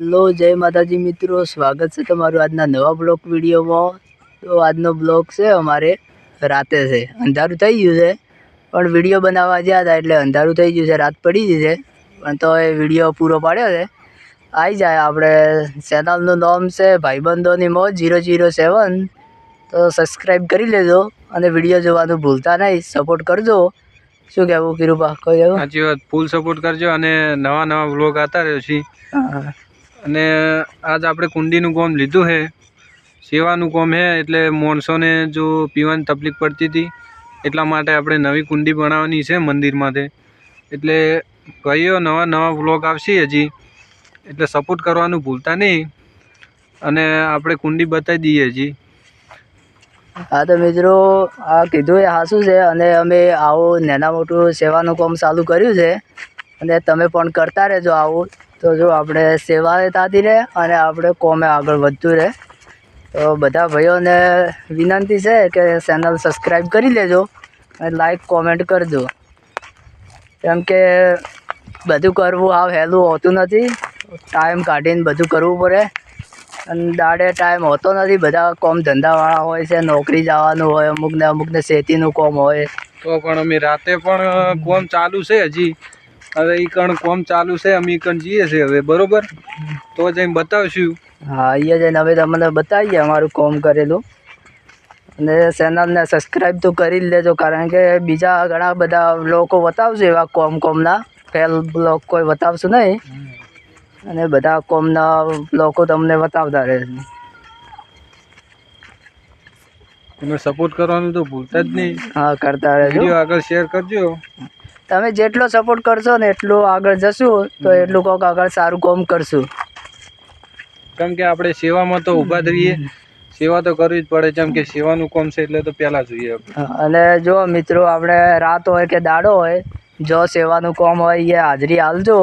Hello જય માતાજી મિત્રો. સ્વાગત છે તમારું આજના નવા બ્લોક વિડીયોમાં. તો આજનો બ્લોગ છે અમારે રાતે છે. અંધારું થઈ ગયું છે પણ વીડિયો બનાવવા ગયા હતા એટલે અંધારું થઈ ગયું છે રાત પડી ગઈ છે. પણ તો એ વીડિયો પૂરો પાડ્યો છે. આવી જાય આપણે ચેનલનું નામ છે ભાઈબંધોની મોજ જીરો જીરો સેવન તો સબસ્ક્રાઈબ કરી લેજો અને વીડિયો જોવાનું ભૂલતા નહીં. સપોર્ટ કરજો. શું કહેવું કિરુબા કોઈ એવું? સાચી વાત. ફૂલ સપોર્ટ કરજો અને નવા નવા વ્લોગ આવતા રહ્યો છે અને આજ આપણે કુંડીનું કોમ લીધું છે. સેવાનું કોમ છે એટલે માણસોને જો પીવાની તકલીફ પડતી હતી, એટલા માટે આપણે નવી કુંડી બનાવવાની છે મંદિરમાંથી એટલે ભાઈઓ નવા નવા વ્લોગ આવશે હજી. એટલે સપોર્ટ કરવાનું ભૂલતા નહીં. અને આપણે કુંડી બતાવી દઈએ હજી. હા તો મિત્રો, આ કીધું એ સાચું છે અને અમે આવું નાના મોટું સેવાનું કામ ચાલુ કર્યું છે. અને તમે પણ કરતા રહેજો આવું. તો જો આપણે સેવા થતી રહે અને આપણે કોમે આગળ વધતું રહે. તો બધા ભાઈઓને વિનંતી છે કે ચેનલ સબસ્ક્રાઈબ કરી લેજો અને લાઈક, કોમેન્ટ કરજો. કેમ કે બધું કરવું, આ હેલું હોતું નથી. ટાઈમ કાઢીને બધું કરવું પડે. અને દાડે ટાઈમ હોતો નથી. બધા કોમ ધંધાવાળા હોય છે, નોકરી જવાનું હોય, અમુકને અમુકને શેતીનું કોમ હોય. તો પણ અમે રાતે પણ કોમ ચાલુ છે હજી. હવે એ કણ કોમ ચાલુ છે અમે ઈ કણ જઈએ છે હવે બરોબર? તો જઈને બતાવશું. હા અહીંયા જઈને હવે તમને બતાવીએ અમારું કોમ કરેલું. અને ચેનલને સબસ્ક્રાઈબ તો કરી જ લેજો કારણ કે બીજા ઘણા બધા લોકો બતાવશે એવા કોમ કોમના. ફેલ બ્લોક કોઈ બતાવશું નહીં. અને બધા કોમના લોકો તમને બતાવતા રહેશે. તમે સપોર્ટ કરવાનું તો ભૂલતા જ નહીં. હા કરતા રહેજો. આગળ શેર કરજો. તમે જેટલો સપોર્ટ કરશો ને એટલું આગળ જશું તો એટલું કોક આગળ સારું કોમ કરશું. કેમ કે આપણે સેવામાં તો ઊભા રહીએ. સેવા તો કરવી જ પડે. જેમ કે સેવાનું કોમ છે એટલે તો પહેલાં જોઈએ અને જો મિત્રો આપણે રાત હોય કે દાડો હોય જો સેવાનું કામ હોય એ હાજરી હાલજો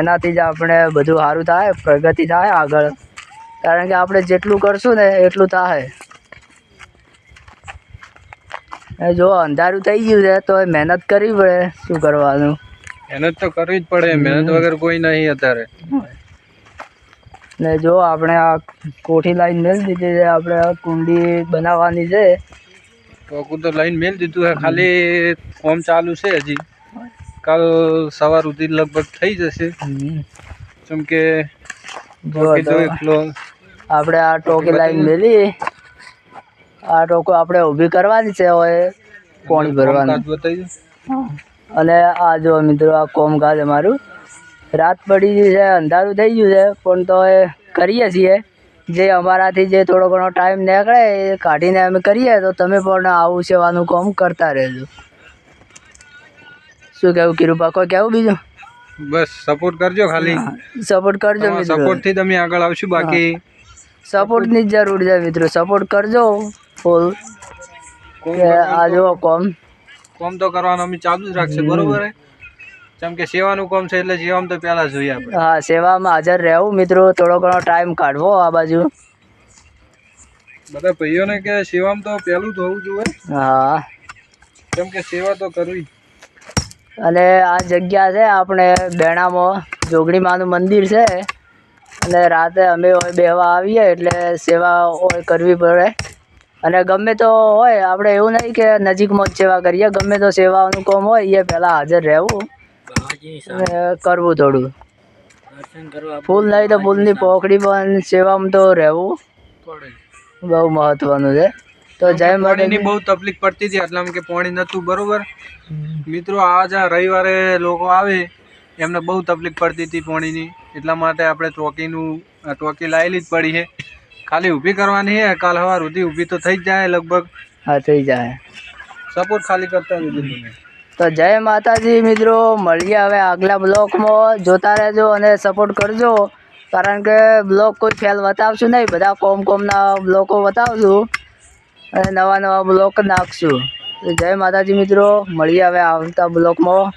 એનાથી જ આપણે બધું સારું થાય પ્રગતિ થાય આગળ. કારણ કે આપણે જેટલું કરશું ને એટલું થાય. જો અંધારું થઈ ગયું છે તો મહેનત કરવી પડે. શું કરવાનું? મહેનત તો કરવી જ પડે મહેનત વગર કોઈ નહીં અત્યારે. ને જો આપણે આ કોઠી લાઈન મેળ દીધી છે આપણે કુંડી બનાવવાની છે. ટોકું તો લાઈન મેલ દીધું છે ખાલી ફોર્મ ચાલુ છે હજી. કાલ સવાર સુધી લગભગ થઈ જશે. જેમ કે આપણે આ ટોકી લાઈન મેલી આ ટોકો આપણે ઊભી કરવાની છે હવે પાણી ભરવાનું. અને આ જો મિત્રો આ કોમકાજ અમારું રાત પડી ગઈ છે અંધારું થઈ ગયું છે પણ તો એ કરીએ છીએ. જે અમારાથી જે થોડો ઘણો ટાઈમ નીકળે એ કાઢીને અમે કરીએ તો તમે પણ આવું સેવાનું કામ કરતા રહેજો. શું કહેવું કિરુપા કોઈ કહેવું બીજું? બસ સપોર્ટ કરજો ખાલી. સપોર્ટ કરજો મિત્રો. સપોર્ટથી તમે આગળ આવશું બાકી. સપોર્ટની જ જરૂર છે મિત્રો સપોર્ટ કરજો. ફૂલ કે આ જો કોમ. કોમ તો કરવાનું અમે ચાલુ જ રાખશે બરોબર? જેમ કે સેવાનું કોમ છે એટલે સેવામાં તો પહેલા જોઈએ આપણે હા સેવામાં હાજર રહેવું મિત્રો થોડો ઘણો ટાઈમ કાઢવો આ બાજુ. બધા ભાઈઓને કે સેવામાં તો પહેલું થવું જોઈએ. હા. કેમ કે સેવા તો કરવી. અને આ જગ્યા છે આપણે બેણામાં જોગણી માનું મંદિર છે. અને રાતે અમે બેહવા આવીએ એટલે સેવા કરવી પડે. અને ગમે તો હોય આપણે એવું નહીં કે નજીકમાં જ સેવા કરીએ ગમે તો સેવાનું અનુકમ હોય એ પહેલાં હાજર રહેવું. કરવું થોડું. ફૂલ નહીં તો ફૂલની પોખડી પણ સેવામાં તો રહેવું. બહુ મહત્વનું છે. તો જય માતાજી. બહુ તકલીફ પડતી હતી એટલે કે પાણી નતું બરોબર. મિત્રો આજ રવિવારે લોકો આવે એમને બહુ તકલીફ પડતી હતી પાણીની. એટલા માટે આપણે ટોકીનું ટોકી લાવેલી જ પડી છે. ખાલી ઊભી કરવાની હે કાલ સવાર સુધી ઊભી તો થઈ જ જાય લગભગ. હા થઈ જાય. સપોર્ટ ખાલી કરતા રહેજો તો જય માતાજી મિત્રો મળીએ હવે આગલા બ્લોકમાં. જોતા રહેજો અને સપોર્ટ કરજો. કારણ કે બ્લોક કોઈ ફેલ બતાવશું નહીં. બધા કોમ કોમના બ્લોકો બતાવશું અને નવા નવા બ્લોક નાખશું. જય માતાજી મિત્રો મળીએ હવે આવતા બ્લોકમાં.